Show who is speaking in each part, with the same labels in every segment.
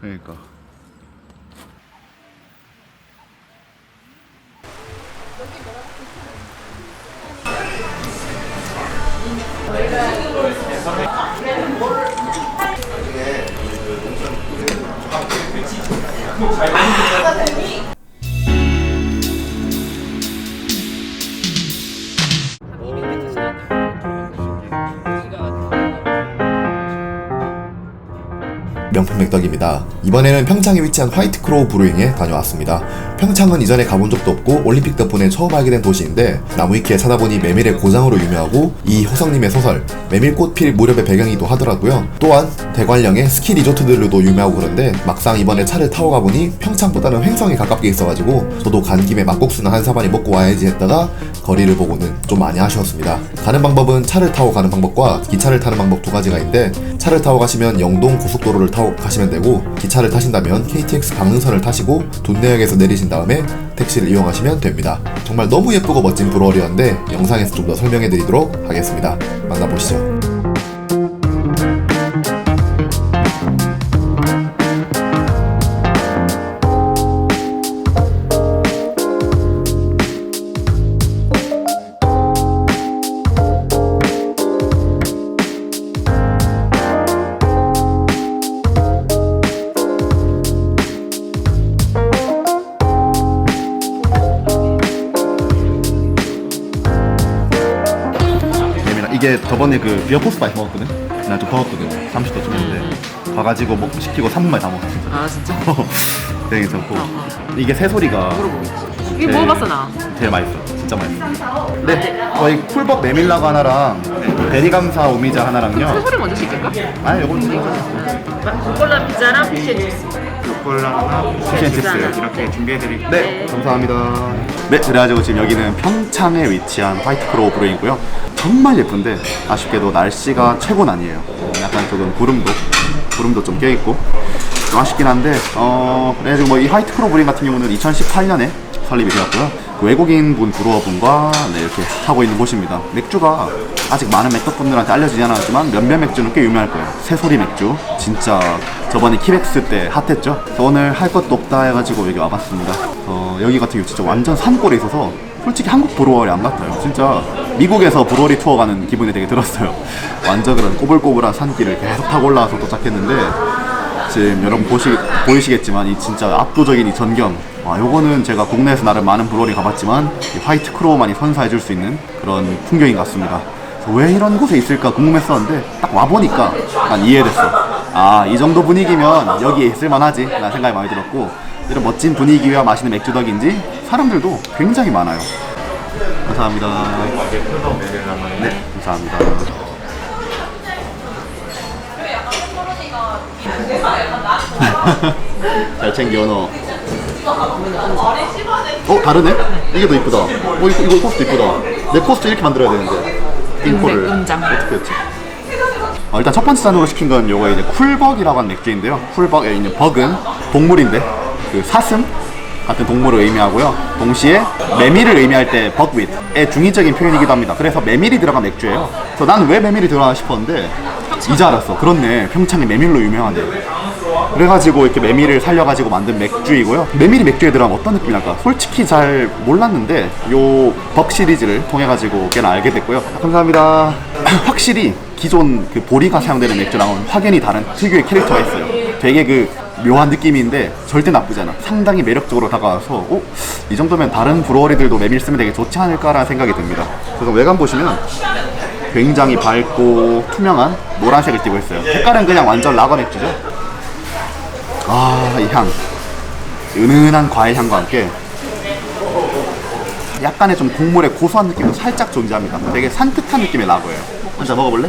Speaker 1: 그러니까.
Speaker 2: 명품 맥덕입니다. 이번에는 평창에 위치한 화이트 크로우 브루잉에 다녀왔습니다. 평창은 이전에 가본 적도 없고 올림픽 덕분에 처음 알게 된 도시인데 나무위키에 찾아보니 메밀의 고장으로 유명하고 이 호성님의 소설 메밀꽃 필 무렵의 배경이기도 하더라고요. 또한 대관령의 스키 리조트들로도 유명하고 그런데 막상 이번에 차를 타고 가보니 평창보다는 횡성이 가깝게 있어가지고 저도 간 김에 막국수나 한 사발이 먹고 와야지 했다가 거리를 보고는 좀 많이 아쉬웠습니다. 가는 방법은 차를 타고 가는 방법과 기차를 타는 방법 두 가지가 있는데 차를 타고 가시면 영동 고속도로를 타고 가시면 되고 기차를 타신다면 KTX 강릉선을 타시고 돈내역에서 내리신 다음에 택시를 이용하시면 됩니다. 정말 너무 예쁘고 멋진 브루어리였는데 영상에서 좀 더 설명해 드리도록 하겠습니다. 만나보시죠.
Speaker 1: 이게 저번에 그 비어 포스 많이 먹었거든? 나좀 더웠거든 30도 좀 했는데 가가지고 먹 시키고 3분 만에 다 먹었어 진짜
Speaker 3: 아 진짜?
Speaker 1: 되게 괜찮고 이게 새소리가
Speaker 3: 이게 먹어봤어 나.
Speaker 1: 제일 맛있어 진짜 맛있어 네 저희 쿨벅 메밀라고 하나랑 베리감사 오미자 하나랑요
Speaker 3: 소리 먼저 시킬까?
Speaker 1: 아니 요거
Speaker 3: 콜라 피자랑 피쉬
Speaker 4: 콜라나
Speaker 1: 피쉬앤칩스
Speaker 4: 이렇게 준비해드릴게요.
Speaker 1: 네, 감사합니다. 네, 그래가지고 지금 여기는 평창에 위치한 화이트 크로우 브루잉이고요. 정말 예쁜데 아쉽게도 날씨가 최고는 아니에요. 약간 조금 구름도 구름도 좀 껴있고 좀 아쉽긴 한데 어 그래가지고 뭐이 화이트 크로우 브루잉 같은 경우는 2018년에 설립이 되었고요. 그 외국인 분 브루어분과 네, 이렇게 하고 있는 곳입니다. 맥주가 아직 많은 맥덕분들한테 알려지지 않았지만 몇몇 맥주는 꽤 유명할 거예요. 새소리 맥주 진짜 저번에 키렉스 때 핫했죠. 오늘 할 것도 없다 해가지고 여기 와봤습니다. 어, 여기 같은 경우 진짜 완전 산골에 있어서 솔직히 한국 브루어리 안 같아요. 진짜 미국에서 브루어리 투어 가는 기분이 되게 들었어요. 완전 그런 꼬불꼬불한 산길을 계속 타고 올라와서 도착했는데 지금 여러분 보시, 보이시겠지만 이 진짜 압도적인 이 전경 와 요거는 제가 국내에서 나름 많은 브로리 가봤지만 이 화이트 크로우만이 선사해 줄 수 있는 그런 풍경인 것 같습니다 왜 이런 곳에 있을까 궁금했었는데 딱 와보니까 약간 이해됐어 아 이 정도 분위기면 여기에 있을 만하지 라는 생각이 많이 들었고 이런 멋진 분위기와 맛있는 맥주 덕인지 사람들도 굉장히 많아요 감사합니다 네 감사합니다 잘 챙겨 너. 어 다르네? 이게 더 이쁘다. 어 이거 이거 코스트 이쁘다. 내 코스트 이렇게 만들어야 되는데. 잉코를
Speaker 3: 은장.
Speaker 1: 어떻게 했지? 어, 일단 첫 번째 잔으로 시킨 건 요거 이제 쿨벅이라고 하는 맥주인데요. 쿨벅에 있는 벅은 동물인데 그 사슴 같은 동물을 의미하고요. 동시에 메밀을 의미할 때 벅윗의 중의적인 표현이기도 합니다. 그래서 메밀이 들어간 맥주예요. 그래서 나는 왜 메밀이 들어가나 싶었는데 이제 알았어. 그렇네. 평창이 메밀로 유명하네. 그래가지고 이렇게 메밀을 살려가지고 만든 맥주이고요. 메밀이 맥주에 들어가면 어떤 느낌이 날까? 솔직히 잘 몰랐는데 요벅 시리즈를 통해가지고 꽤나 알게 됐고요. 감사합니다. 확실히 기존 그 보리가 사용되는 맥주랑은 확연히 다른 특유의 캐릭터가 있어요. 되게 그 묘한 느낌인데 절대 나쁘지 않아. 상당히 매력적으로 다가와서 어? 이 정도면 다른 브루어리들도 메밀 쓰면 되게 좋지 않을까라는 생각이 듭니다. 그래서 외관 보시면 굉장히 밝고 투명한 노란색을 띠고 있어요. 색깔은 그냥 완전 라거 맥주죠. 아, 이 향. 은은한 과일 향과 함께 약간의 좀 곡물의 고소한 느낌도 살짝 존재합니다. 되게 산뜻한 느낌의 라거예요. 혼자 먹어볼래?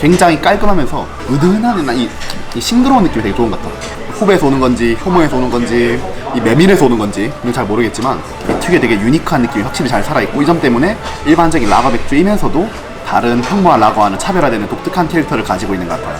Speaker 1: 굉장히 깔끔하면서 은은한 이, 이 싱그러운 느낌이 되게 좋은 것 같아. 호배에서 오는 건지 효모에서 오는 건지 이 메밀에서 오는 건지 는 잘 모르겠지만 이 특유의 되게 유니크한 느낌이 확실히 잘 살아있고 이 점 때문에 일반적인 라거 맥주이면서도 다른 평범한 라거와는 차별화되는 독특한 캐릭터를 가지고 있는 것 같아요.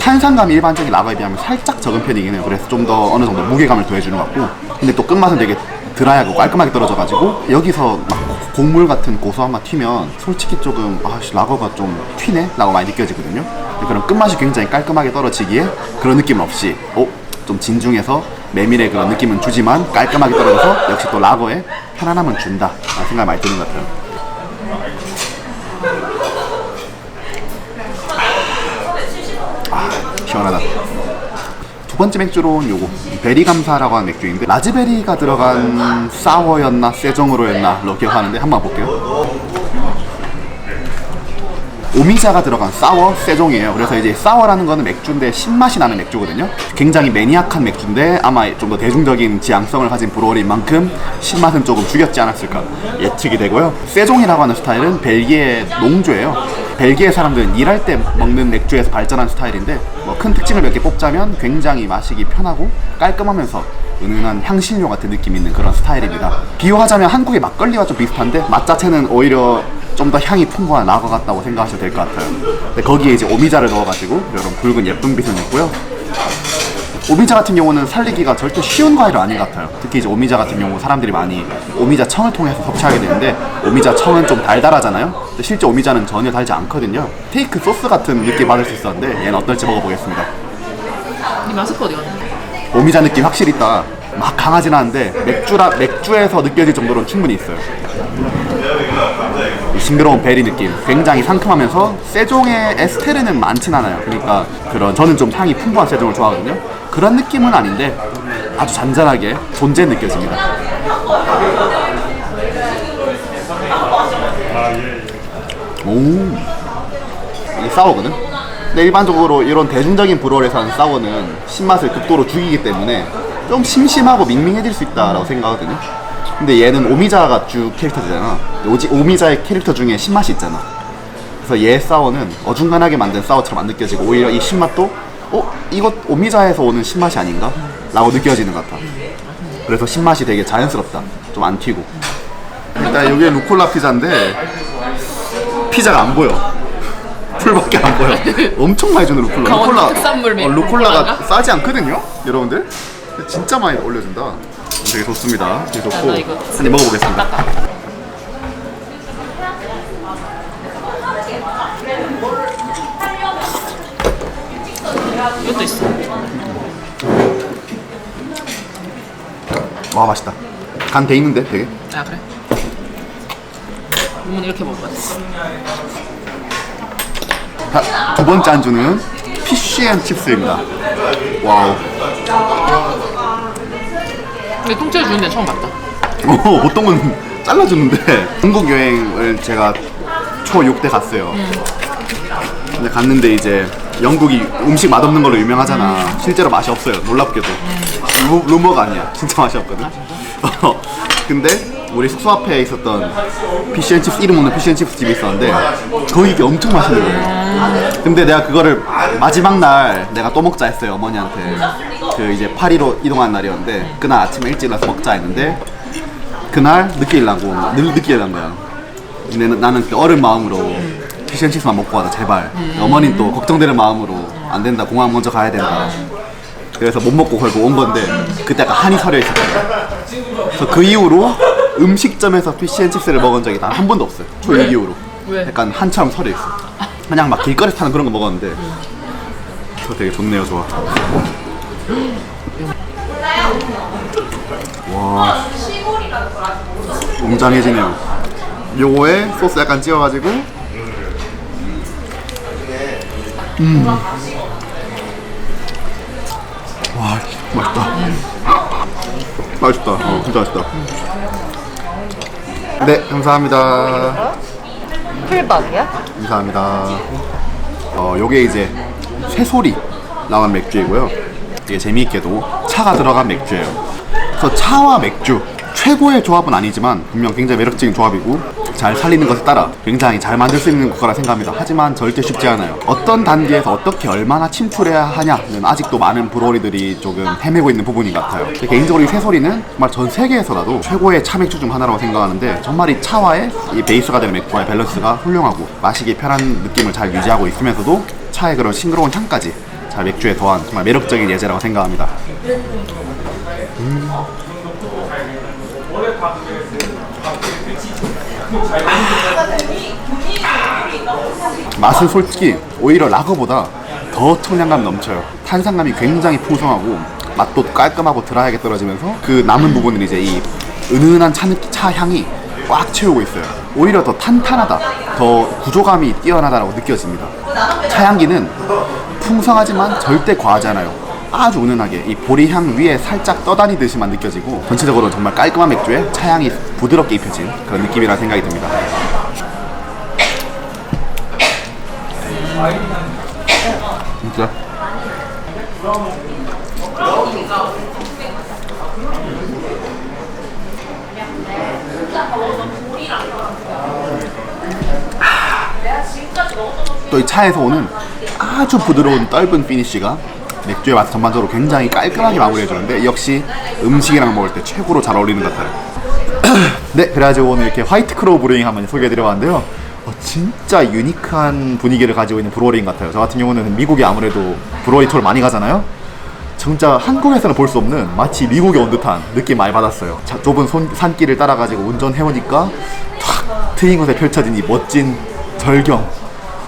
Speaker 1: 탄산감이 일반적인 라거에 비하면 살짝 적은 편이긴 해요. 그래서 좀 더 어느 정도 무게감을 더해주는 것 같고 근데 또 끝맛은 되게 드라이하고 깔끔하게 떨어져가지고 여기서 막 곡물 같은 고소한 맛 튀면 솔직히 조금 아씨 라거가 좀 튀네? 라고 많이 느껴지거든요 그런 끝맛이 굉장히 깔끔하게 떨어지기에 그런 느낌 없이 어? 좀 진중해서 메밀의 그런 느낌은 주지만 깔끔하게 떨어져서 역시 또 라거에 편안함은 준다 라는 생각이 많이 드는 것 같아요 아 시원하다 두 번째 맥주로는 요거. 베리 감사라고 하는 맥주인데 라즈베리가 들어간 사워였나 세종으로였나 로 기억하는데 한번 볼게요. 오미자가 들어간 사워 세종이에요. 그래서 이제 사워라는 거는 맥주인데 신맛이 나는 맥주거든요. 굉장히 매니악한 맥주인데 아마 좀 더 대중적인 지향성을 가진 브로어인 만큼 신맛은 조금 죽였지 않았을까 예측이 되고요. 세종이라고 하는 스타일은 벨기에 농주예요 벨기에 사람들은 일할 때 먹는 맥주에서 발전한 스타일인데 뭐 큰 특징을 몇 개 뽑자면 굉장히 마시기 편하고 깔끔하면서 은은한 향신료 같은 느낌 있는 그런 스타일입니다. 비유하자면 한국의 막걸리와 좀 비슷한데 맛 자체는 오히려 좀 더 향이 풍부한 라거 같다고 생각하셔도 될 것 같아요. 근데 거기에 이제 오미자를 넣어가지고 이런 붉은 예쁜 빛을 냈고요. 오미자 같은 경우는 살리기가 절대 쉬운 과일은 아닌 것 같아요. 특히 이제 오미자 같은 경우 사람들이 많이 오미자 청을 통해서 섭취하게 되는데 오미자 청은 좀 달달하잖아요. 근데 실제 오미자는 전혀 달지 않거든요. 테이크 소스 같은 느낌 받을 수 있었는데 얘는 어떨지 먹어보겠습니다.
Speaker 3: 이 마스크 어디 갔나?
Speaker 1: 오미자 느낌 확실히 있다. 막 강하진 않은데 맥주라 맥주에서 느껴질 정도로는 충분히 있어요. 이 싱그러운 베리 느낌, 굉장히 상큼하면서 세종의 에스테르는 많진 않아요. 그러니까 그런 저는 좀 향이 풍부한 세종을 좋아하거든요. 그런 느낌은 아닌데 아주 잔잔하게 존재 느껴집니다. 오, 이게 사워거든. 근데 일반적으로 이런 대중적인 브로얼에서 하는 사워는 신맛을 극도로 죽이기 때문에 좀 심심하고 밍밍해질 수 있다라고 생각하거든요. 근데 얘는 오미자가 주 캐릭터잖아. 오지, 오미자의 캐릭터 중에 신맛이 있잖아. 그래서 얘 사워는 어중간하게 만든 사워처럼 안 느껴지고 오히려 이 신맛도 어? 이것 오미자에서 오는 신맛이 아닌가? 라고 느껴지는 것 같아. 그래서 신맛이 되게 자연스럽다. 좀 안 튀고. 일단 여기에 루콜라 피자인데 피자가 안 보여. 풀밖에 안 보여. 엄청 많이 주는 루콜라.
Speaker 3: 강원도
Speaker 1: 루콜라,
Speaker 3: 특산물 메-
Speaker 1: 어, 루콜라가
Speaker 3: 루콜라인가?
Speaker 1: 싸지 않거든요, 여러분들. 진짜 많이 올려준다. 되게 좋습니다. 되게 좋고
Speaker 3: 나 이거
Speaker 1: 한입 먹어보겠습니다.
Speaker 3: 이것도 있어.
Speaker 1: 와 맛있다. 간 돼 있는데 되게.
Speaker 3: 아 그래? 이건 이렇게 먹어야 돼.
Speaker 1: 자, 두 번째 안주는 피쉬앤칩스입니다. 와우.
Speaker 3: 근데 통째로 주는 데는 처음 봤다.
Speaker 1: 어, 보통은 잘라주는데 한국 여행을 제가 초 6때 갔어요. 근데 갔는데 이제 영국이 음식 맛없는 걸로 유명하잖아. 실제로 맛이 없어요. 놀랍게도. 루, 루머가 아니야. 진짜 맛이 없거든. 어, 근데 우리 숙소 앞에 있었던 피쉬앤칩스 이름 없는 피쉬앤칩스 집이 있었는데 거기 이게 엄청 맛있는 거예요. 근데 내가 그거를 마지막 날 내가 또 먹자 했어요 어머니한테. 그 이제 파리로 이동한 날이었는데 그날 아침에 일찍 일어나서 먹자 했는데 그날 늦게 일어나고 늘 늦게 일어난 거야. 근데 나는 그 어른 마음으로 피쉬앤칩스만 먹고 가자 제발. 어머니는 또 걱정되는 마음으로 안 된다 공항 먼저 가야 된다. 그래서 못 먹고 걸고 온 건데 그때 약간 한이 서려 있었어요. 그래서 그 이후로 음식점에서 피쉬앤칩스를 먹은 적이 단 한 번도 없어요. 초6 이후로.
Speaker 3: 왜?
Speaker 1: 약간 한처럼 서려 있어. 그냥 막 길거리 타는 그런 거 먹었는데 되게 좋네요, 좋아. 와, 웅장해지네요. 요거에 소스 약간 찍어가지고. 와 맛있다. 맛있다. 어 진짜 맛있다. 네 감사합니다.
Speaker 3: 풀박이야?
Speaker 1: 감사합니다. 어 요게 이제 새소리 나간 맥주이고요 이게 재미있게도 차가 들어간 맥주예요 그래서 차와 맥주 최고의 조합은 아니지만 분명 굉장히 매력적인 조합이고 잘 살리는 것에 따라 굉장히 잘 만들 수 있는 거라 생각합니다. 하지만 절대 쉽지 않아요. 어떤 단계에서 어떻게 얼마나 침투해야 하냐는 아직도 많은 브로리들이 조금 헤매고 있는 부분인 것 같아요. 개인적으로 이 새소리는 정말 전 세계에서라도 최고의 차 맥주 중 하나라고 생각하는데 정말 이 차와의 이 베이스가 되는 맥주와의 밸런스가 훌륭하고 마시기 편한 느낌을 잘 유지하고 있으면서도 차의 그런 싱그러운 향까지 잘 맥주에 더한 정말 매력적인 예제라고 생각합니다. 맛은 솔직히 오히려 라거보다 더 청량감 넘쳐요. 탄산감이 굉장히 풍성하고 맛도 깔끔하고 드라이하게 떨어지면서 그 남은 부분은 이제 이 은은한 차, 느- 차 향이 꽉 채우고 있어요. 오히려 더 탄탄하다, 더 구조감이 뛰어나다라고 느껴집니다. 차 향기는 풍성하지만 절대 과하지 않아요. 아주 은은하게 이 보리향 위에 살짝 떠다니듯이만 느껴지고 전체적으로 정말 깔끔한 맥주에 차향이 부드럽게 입혀진 그런 느낌이라 생각이 듭니다. 진짜? 또 이 차에서 오는 아주 부드러운 떫은 피니쉬가 맥주의 맛 전반적으로 굉장히 깔끔하게 마무리해주는데 역시 음식이랑 먹을 때 최고로 잘 어울리는 것 같아요. 네, 그래가지고 오늘 이렇게 화이트 크로우 브루잉 한번 소개해드려봤는데요. 어, 진짜 유니크한 분위기를 가지고 있는 브루어링 같아요. 저 같은 경우는 미국에 아무래도 브루어리 투어를 많이 가잖아요. 진짜 한국에서는 볼 수 없는 마치 미국에 온 듯한 느낌 많이 받았어요. 자, 좁은 손- 산길을 따라가지고 운전해오니까 탁 트인 곳에 펼쳐진 이 멋진 절경,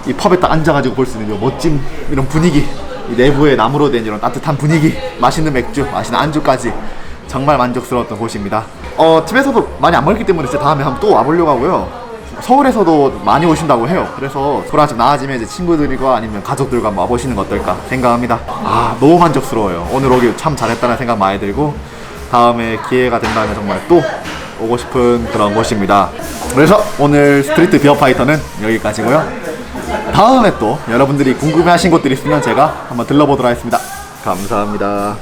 Speaker 1: 이 펍에 딱 앉아가지고 볼 수 있는 이 멋진 이런 분위기, 이 내부에 나무로 된 이런 따뜻한 분위기, 맛있는 맥주, 맛있는 안주까지 정말 만족스러웠던 곳입니다. 어, 집에서도 많이 안 먹기 때문에 진짜 다음에 한번 또 와보려고 하고요. 서울에서도 많이 오신다고 해요. 그래서 코로나 좀 나아지면 이제 친구들과 아니면 가족들과 한번 와보시는 거 어떨까 생각합니다. 아, 너무 만족스러워요. 오늘 오길 참 잘했다는 생각 많이 들고 다음에 기회가 된다면 정말 또 오고 싶은 그런 곳입니다. 그래서 오늘 스트리트 비어 파이터는 여기까지고요. 다음에 또 여러분들이 궁금해하신 것들이 있으면 제가 한번 들러보도록 하겠습니다. 감사합니다.